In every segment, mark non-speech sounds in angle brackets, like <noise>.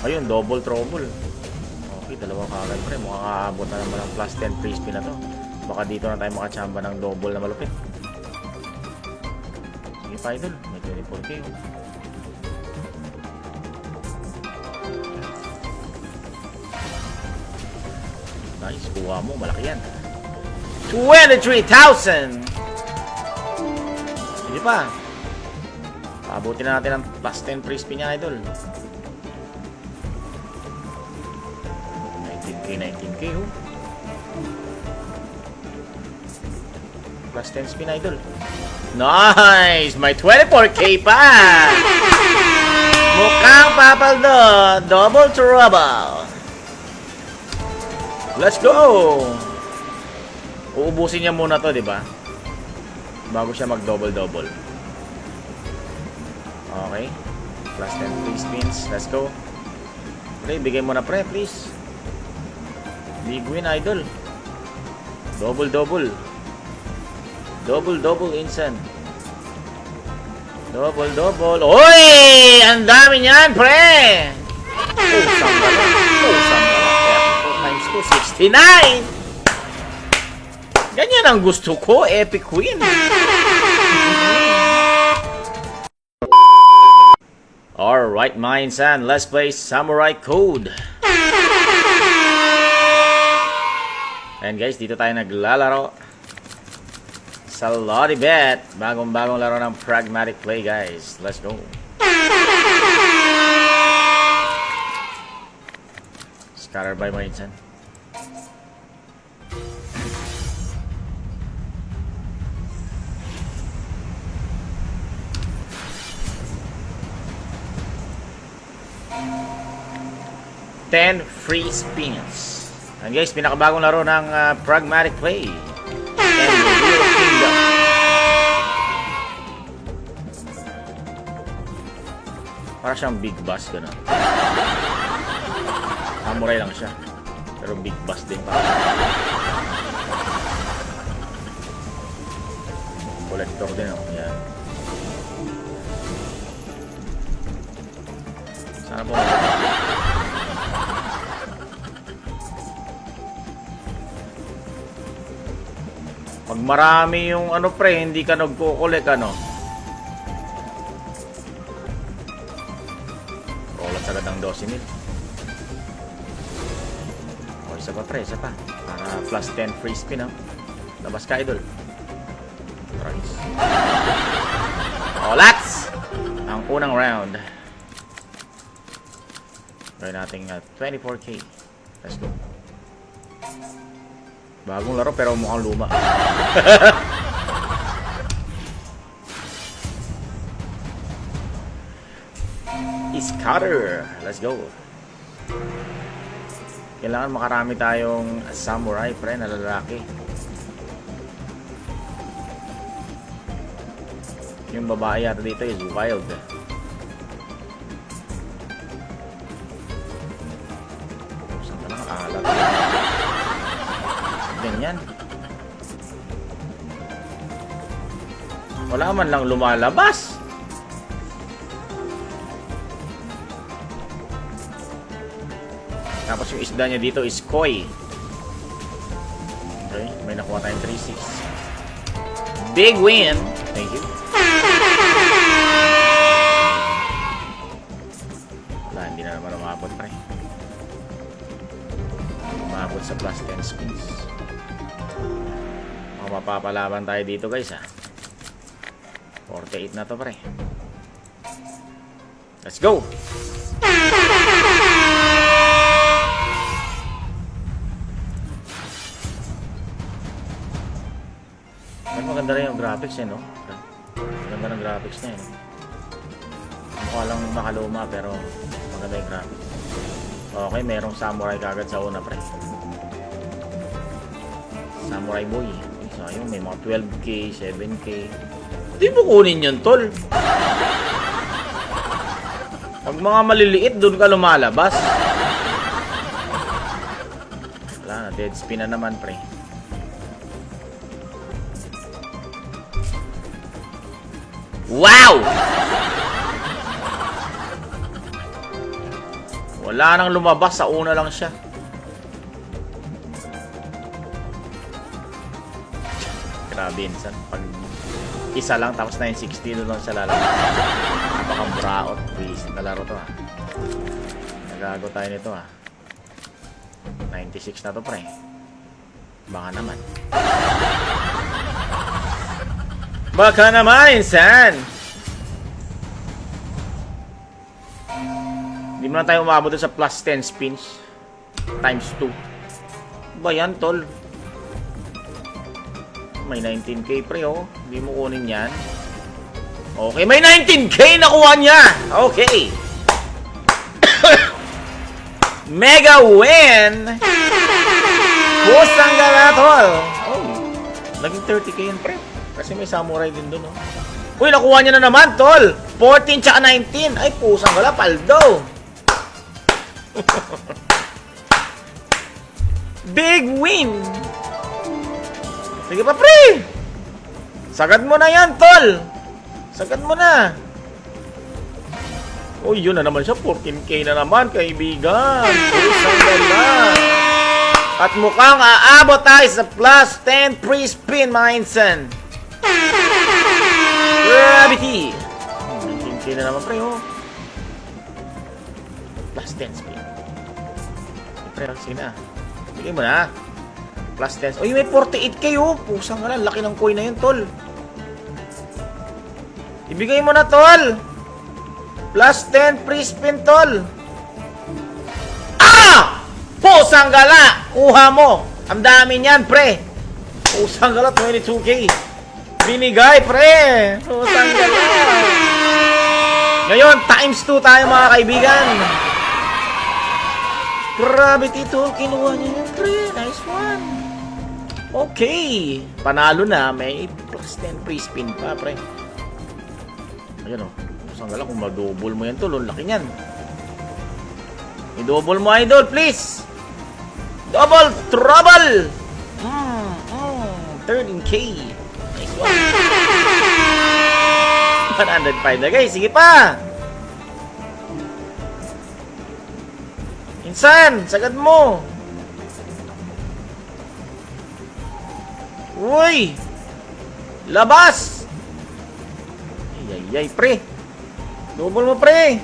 Ayun, double trouble. Okay, dalawa kagad pre. Mukhang aabot na naman ng plus 10 free spin na to. Baka dito na tayo makachamba ng double na malupit. Sige pa idol, may 24k. oh. Nice, kuha mo. Malaki yan. 23,000! Sige pa. Pabuti na natin ang plus 10 free niya, idol. 19k, 19k, oh. Plus 10 spin, idol. Nice! May 24k pa! Mukhang papaldo! Double trouble! Let's go! Uubusin niya muna to, di ba? Bago siya mag-double-double. Okay. Plus 10 free spins. Let's go. Pre, bigay mo na pre, please. Big win, idol. Double-double. Double-double instant. Double-double. Oy! Ang dami niyan, pre! Oh, sanggala. Oh, sanggala. 4 times 2, 69! Ganyan ang gusto ko, Epic Queen. Alright, mine san. Let's play Samurai Code. And guys, dito tayo naglalaro sa Lottie. Bagong-bagong laro ng Pragmatic Play, guys. Let's go. Scatter by mine san. Ten free spins. And guys, pinakabagong laro ng ah, Pragmatic Play. Para siyang big boss, gano'n. Samurai lang siya. Pero big boss din pa. Collector din, oh. Yan. Sana po. Pag marami yung ano pre, hindi ka nagkukulik ano. Rolas agad ang 12 mil. O, isa pa pre, isa pa. Para plus 10 free spin ha. Labas ka idol. Tries. O, lats! Ang unang round. Gawin natin uh, 24k. Let's go. Bagong laro pero mukhang luma. <laughs> Scatter. Let's go. Kailangan makarami tayong samurai pre na lalaki. Yung babae yata dito is wild. Saan Ganyan. Wala man lang lumalabas. Tapos yung isda niya dito is koi. Okay, may nakuha tayong 3-6. Big win! Thank you. Wala, hindi na naman umabot pre. Umabot sa plus 10 spins. Mapapalaban tayo dito guys ha. 48 na to pre. Let's go! Ay, maganda rin yung graphics eh, no? Maganda ng graphics niya eh. Mukha lang makaluma pero maganda yung graphics. Okay, merong samurai kagad sa una, pre. Samurai boy. Ay, sayang, may mga 12k, 7k. Hindi mo kunin yun, tol. Pag mga maliliit, doon ka lumalabas. Wala na, dead spin na naman, pre. Wow! Wala nang lumabas. Sa una lang siya. Grabe, insan. Pag isa lang tapos 960 doon lang siya lalabas. Napakang braot. Please, na laro to ha. Nagago tayo nito ha. 96 na to pre. Baka naman. Baka naman, insan! Hindi mo na tayo umabot sa plus 10 spins. Times 2. Ba yan, tol? May 19k pre, oh. Hindi mo kunin yan. Okay, may 19k nakuha niya! Okay! <coughs> Mega win! Pusang gala, tol! Oh, naging 30k yun, pre. Kasi may samurai din doon, oh. Uy, nakuha niya na naman, tol! 14 tsaka 19. Ay, pusang gala, paldo! <laughs> Big win! Sige pa, pre! Sagad mo na yan, tol! Sagad mo na! Uy, yun na naman siya. 14k na naman, kaibigan. Gala. At mukhang aabot tayo sa plus 10 free spin, mga insan. Gravity. Hmm, 19k na naman, pre, oh. Plus 10 spin. Pre, sige na. Bigay mo na. Plus 10. Uy, may 48k, oh. Pusang gala. Laki ng coin na yun, tol. Ibigay mo na, tol. Plus 10 free spin, tol. Ah! Pusang gala! Kuha mo! Ang dami niyan, pre! Pusang gala, 22k. Binigay, pre! Pusang gala! Ngayon, times 2 tayo, mga kaibigan. Gravity tool, kinuha niya yun, pre. Nice one. Okay. Panalo na. May plus 10 free spin pa, pre. Ayun, oh. Pusang gala, kung madouble mo yan, tol. Ang laki niyan. I-double mo, idol, please! Double trouble! Mm, mm, 13k. Nice one. <laughs> 105 na guys. Sige pa! Insan! Sagad mo! Uy! Labas! Ay, ay, ay, pre! Double mo, pre!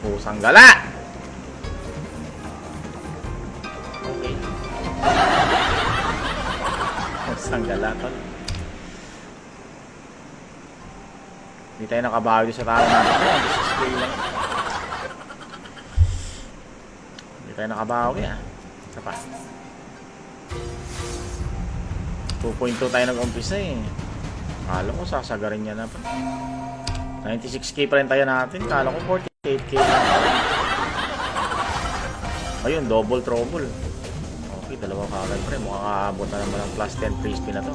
Pusang gala! Okay. Pusang gala to. Hindi tayo nakabawi sa tao natin. Display lang. Hindi tayo nakabawi ah. Isa pa. 2.2 tayo nag-umpisa eh. Kala ko sasagarin niya na pa. 96k pa rin tayo natin. Kala ko 48k na. Ayun, double trouble. Okay, dalawa kagad pre. Mukhang aabot na naman ng plus 10 free na to.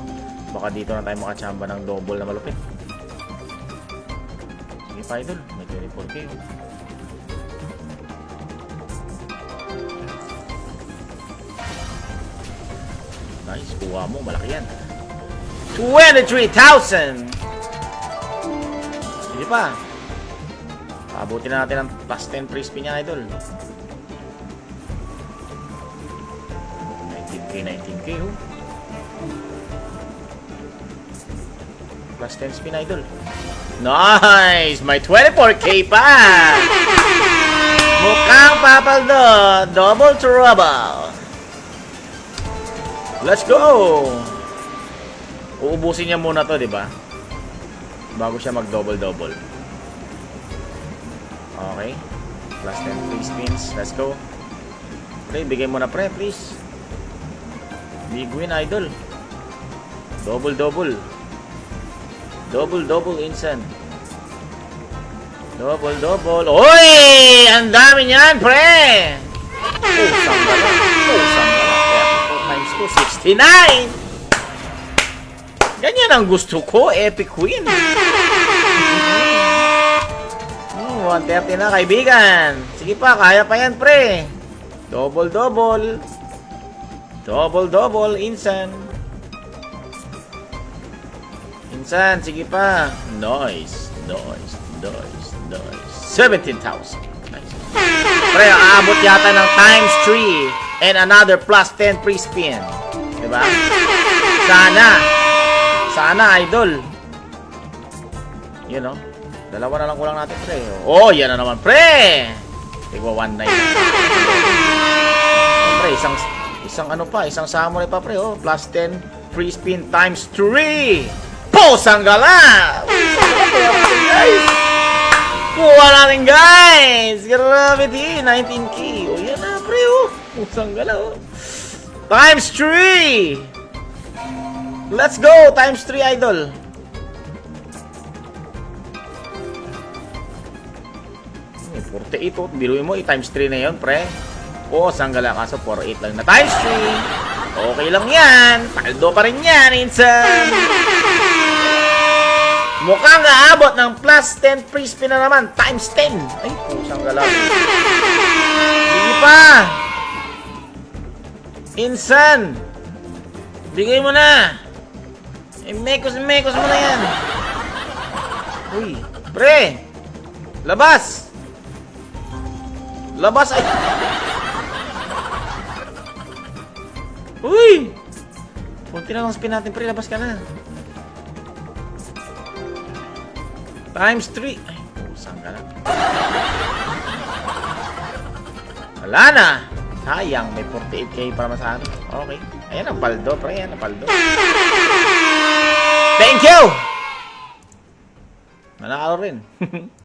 Baka dito na tayo makachamba ng double na malupit. Sige pa idol, may 24k. oh. Nice, kuha mo. Malaki yan. 23,000! Sige pa. Abutin na natin ang plus 10 free spin niya, idol. 19k, 19k, oh. Plus 10 spin, idol. Nice! May 24k pa! <laughs> Mukhang papaldo! Double trouble! Let's go! Uubusin niya muna to, di ba? Bago siya mag-double-double. Okay. Plus 10 free spins. Let's go. Pre, bigay mo na pre, please. Big win, idol. Double-double. Double-double instant. Double-double. Oy! Ang dami niyan, pre! Oh, sanggala. Oh, sanggala. 34 times 2, 69! Ganyan ang gusto ko, Epic Queen. Hmm, 130 na, kaibigan. Sige pa, kaya pa yan, pre. Double, double. Double, double, insan. Insan, sige pa. Nice. Nice, nice, nice. 17,000. Nice. Pre, aabot yata ng times 3 and another plus 10 free spin. Diba? Sana. Sana, idol. Yun, no? Dalawa na lang kulang natin, pre. Oh, yan na naman, pre! Tigwa 1 night. Pre, isang, isang ano pa, isang samurai pa, pre, oh. Plus 10 free spin times 3! Pusang gala! guys! Kuha natin, guys! Grabe di, 19k. Pusang gala, oh. Times 3! Let's go! Times 3, idol! Eh, 48 oh. Biruin mo, i-times 3 na yun, pre. Oo, sanggala kaso 48 lang na times 3. Okay lang yan. Paldo pa rin yan, insan. Mukhang aabot ng plus 10 free spin na naman. Times 10. Ay, pusang galaw. Sige pa. Insan. Bigay mo na. Eh, mekos, mekos mo na yan. Uy, pre. Labas. Labas ay... Uy! Kunti na lang spin natin, pre. Labas ka na. Times 3. Ay, pusang ka na. Wala na. Sayang, may 48k para masano. Okay. Ayan ang paldo, pre. Ayan ang paldo. Thank you! Nanalo rin. <laughs>